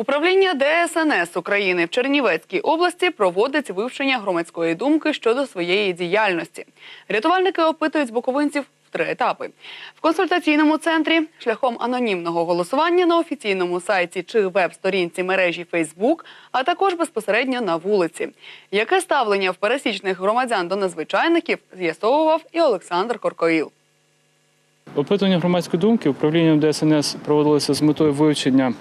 Управління ДСНС України в Чернівецькій області проводить вивчення громадської думки щодо своєї діяльності. Рятувальники опитують буковинців в три етапи: в консультаційному центрі шляхом анонімного голосування на офіційному сайті чи веб-сторінці мережі Facebook, а також безпосередньо на вулиці. Яке ставлення в пересічних громадян до надзвичайників з'ясовував і Олександр Коркоїл. Опитування громадської думки управлінням ДСНС проводилося з метою вивчення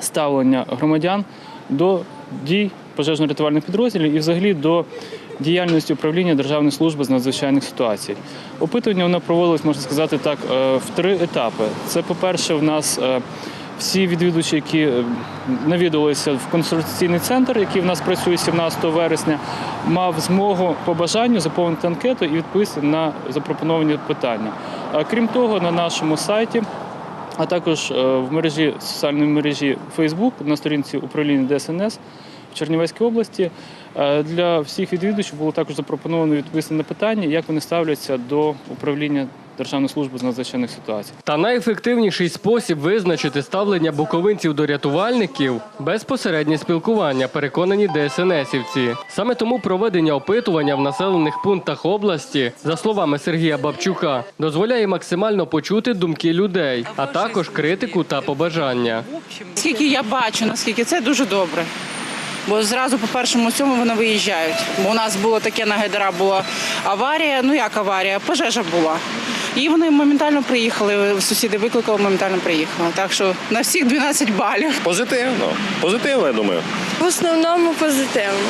ставлення громадян до дій пожежно-рятувальних підрозділів і взагалі до діяльності управління Державної служби з надзвичайних ситуацій. Опитування воно проводилось, можна сказати так, е, в три етапи. Це, по-перше, в нас е, всі відвідувачі, які е, навідувалися в консультаційний центр, який в нас працює 17 вересня, мав змогу по бажанню заповнити анкету і відповісти на запропоновані питання. Крім того, на нашому сайті, а також е, в мережі соціальної мережі Facebook на сторінці управління ДСНС в Чернівецькій області. Е, для всіх відвідувачів було також запропоновано відповісти на питання, як вони ставляться до управління Державної служби з надзвичайних ситуацій. Та найефективніший спосіб визначити ставлення буковинців до рятувальників безпосереднє спілкування, переконані ДСНСівці. Саме тому проведення опитування в населених пунктах області, за словами Сергія Бабчука, дозволяє максимально почути думки людей, а також критику та побажання. Скільки я бачу, наскільки це дуже добре. Бо зразу по першому цьому вони виїжджають. Бо у нас було таке на Гайдара була аварія. Ну як аварія, пожежа була. І вони моментально приїхали. Сусіди викликали, моментально приїхали. Так що на всіх 12 балів. Позитивно. Позитивно, я думаю. В основному позитивно.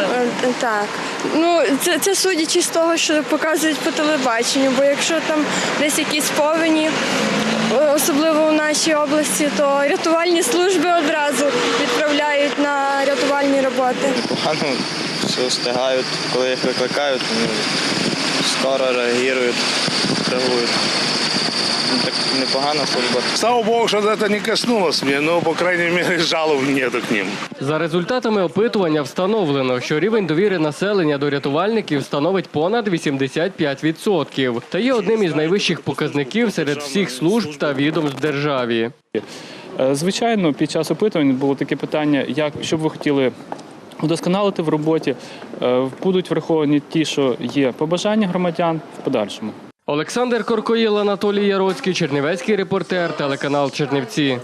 Е, Так. Ну, це, це судячи з того, що показують по телебаченню, бо якщо там десь якісь повені, е, особливо у нашій області, то рятувальні служби одразу відправляють на рятувальні роботи. погано все встигають, коли їх викликають, вони скоро реагують, реагують. Ну, Так непогана служба. Слава Богу, что это не коснулось меня, но, по крайней мере, жалоб нету к ним. За результатами опитування встановлено, що рівень довіри населення до рятувальників становить понад 85% та є одним із найвищих показників серед всіх служб та відомств державі. Е, Звичайно, під час опитувань було таке питання, як що б ви хотіли удосконалити в роботі. Е, Будуть враховані ті, що є побажання громадян в подальшому. Олександр Коркоїл, Анатолій Яроцький, Чернівецький репортер, телеканал Чернівці.